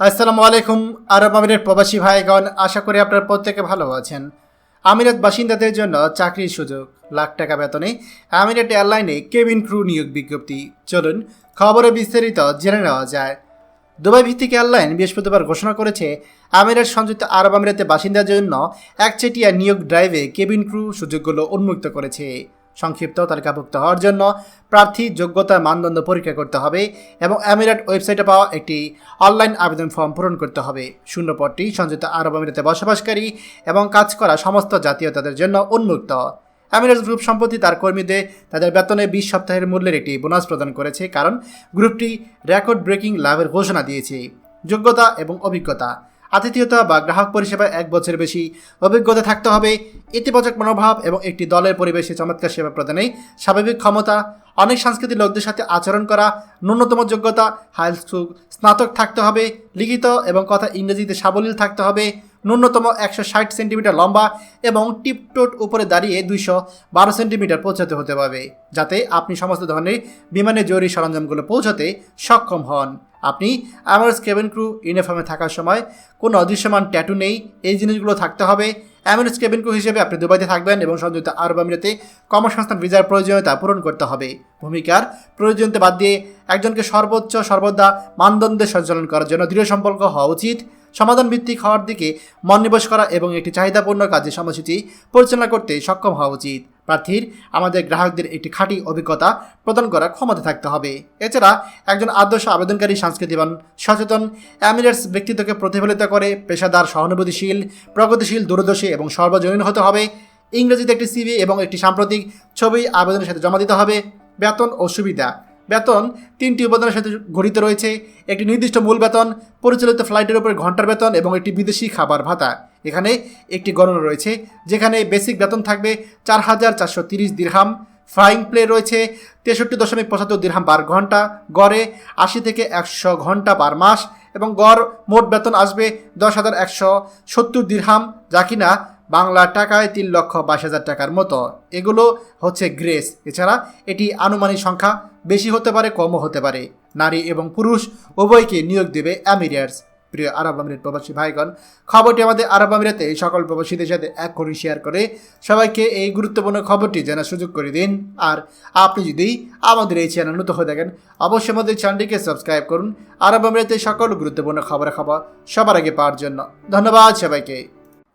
আসসালামু আলাইকুম, আরব আমিরের প্রবাসী ভাইগণ, আশা করি আপনারা প্রত্যেকে ভালো আছেন। আমিরাত বাসিন্দাদের জন্য চাকরির সুযোগ, লাখ টাকা বেতনে আমিরাত এয়ারলাইনে কেবিন ক্রু নিয়োগ বিজ্ঞপ্তি। চলুন, খবরে বিস্তারিত জেনে নেওয়া যায়। দুবাই ভিত্তিক এয়ারলাইন বৃহস্পতিবার ঘোষণা করেছে, আমিরাত সংযুক্ত আরব আমিরাতের বাসিন্দাদের জন্য একচেটিয়া নিয়োগ ড্রাইভে কেবিন ক্রু সুযোগগুলো উন্মুক্ত করেছে। সংক্ষিপ্ত তালিকাভুক্ত হওয়ার জন্য প্রার্থী যোগ্যতার মানদণ্ড পরীক্ষা করতে হবে এবং আমিরাট ওয়েবসাইটে পাওয়া একটি অনলাইন আবেদন ফর্ম পূরণ করতে হবে। শূন্যপদটি সংযুক্ত আরব আমিরাতে বসবাসকারী এবং কাজ করা সমস্ত জাতীয়তাদের জন্য উন্মুক্ত। আমিরাজ গ্রুপ সম্প্রতি তার কর্মীদের তাদের বেতনে বিশ সপ্তাহের মূল্যের একটি বোনাস প্রদান করেছে কারণ গ্রুপটি রেকর্ড ব্রেকিং লাভের ঘোষণা দিয়েছে। যোগ্যতা এবং অভিজ্ঞতা আতিথেয়তা বা গ্রাহক পরিষেবা এক বছরের বেশি অভিজ্ঞতা থাকতে হবে। ইতিবাচক মনোভাব এবং একটি দলের পরিবেশে চমৎকার সেবা প্রদানে স্বাভাবিক ক্ষমতা, অনেক সাংস্কৃতিক লোকদের সাথে আচরণ করা, ন্যূনতম যোগ্যতা, হাই স্কুল স্নাতক থাকতে হবে, লিখিত এবং কথা ইংরেজিতে সাবলীল থাকতে হবে ন্যূনতম একশো ষাট সেন্টিমিটার লম্বা এবং টিপটোট উপরে দাঁড়িয়ে দুইশো বারো সেন্টিমিটার পৌঁছাতে হতে পারবে, যাতে আপনি সমস্ত ধরনের বিমানের জরুরি সরঞ্জামগুলো পৌঁছাতে সক্ষম হন। আপনি আমার কেবিন ক্রু ইউনিফর্মে থাকার সময় কোনো অদৃশ্যমান ট্যাটু নেই, এই জিনিসগুলো থাকতে হবে। এমএনএস কেবিন ক্রু হিসেবে আপনি দুবাইতে থাকবেন এবং সংযুক্ত আরব আমিরাতে কর্মসংস্থান ভিসার প্রয়োজনীয়তা পূরণ করতে হবে। ভূমিকার প্রয়োজনীয়তা বাদ দিয়ে একজনকে সর্বোচ্চ, সর্বদা মানদণ্ডে সঞ্চালন করার জন্য দৃঢ় সম্পর্ক হওয়া উচিত। সমাধান ভিত্তিক হওয়ার দিকে মনোনিবেশ করা এবং একটি চাহিদাপূর্ণ কাজের সময়সূচি পরিচালনা করতে সক্ষম হওয়া উচিত। প্রার্থীর, আমাদের গ্রাহকদের একটি খাঁটি অভিজ্ঞতা প্রদান করার ক্ষমতা থাকতে হবে। এছাড়া, একজন আদর্শ আবেদনকারী সংস্কৃতিবান সচেতন অ্যামিরেটস ব্যক্তিত্বকে প্রতিফলিত করে পেশাদার, সহানুভূতিশীল, প্রগতিশীল, দূরদর্শী এবং সর্বজনীন হতে হবে। ইংরেজিতে একটি সিভি এবং একটি সাম্প্রতিক ছবি আবেদনের সাথে জমা দিতে হবে। বেতন ও সুবিধা। বেতন তিনটি উপাদানের সাথে গঠিত রয়েছে। একটি নির্দিষ্ট মূল বেতন, পরিচালিত ফ্লাইটের উপর ঘণ্টার বেতন এবং একটি বিদেশি খাবার ভাতা। এখানে একটি গণনা রয়েছে, যেখানে বেসিক বেতন থাকবে চার হাজার চারশো তিরিশ দিরহাম, ফ্লাইং প্লে রয়েছে তেষট্টি দশমিক পঁচাত্তর দিরহাম পার ঘণ্টা, গড়ে আশি থেকে একশো ঘণ্টা পার মাস এবং গড় মোট বেতন আসবে দশ হাজার একশো সত্তর দিরহাম, যা কিনা বাংলা টাকায় তিন লক্ষ বাইশ হাজার টাকার মতো। এগুলো হচ্ছে গ্রেস। এছাড়া এটি আনুমানিক সংখ্যা বেশি হতে পারে, কমও হতে পারে। নারী এবং পুরুষ উভয়কে নিয়োগ দেবে অ্যামিরিয়ার্স প্রিয় আরব আমিরাত প্রবাসী ভাইগণ, খবরটি আমাদের আরব আমিরাতে সকল প্রবাসীদের সাথে এক করে শেয়ার করে। সবাইকে এই গুরুত্বপূর্ণ খবরটি জানার সুযোগ করে দিন। আর আপনি যদি আমাদের এই চ্যানেল নতুন হয়ে থাকেন, অবশ্যই আমাদের চ্যানেলটিকে সাবস্ক্রাইব করুন। আরব আমিরাতে সকল গুরুত্বপূর্ণ খবর খাবার সবার আগে পাওয়ার জন্য। ধন্যবাদ সবাইকে।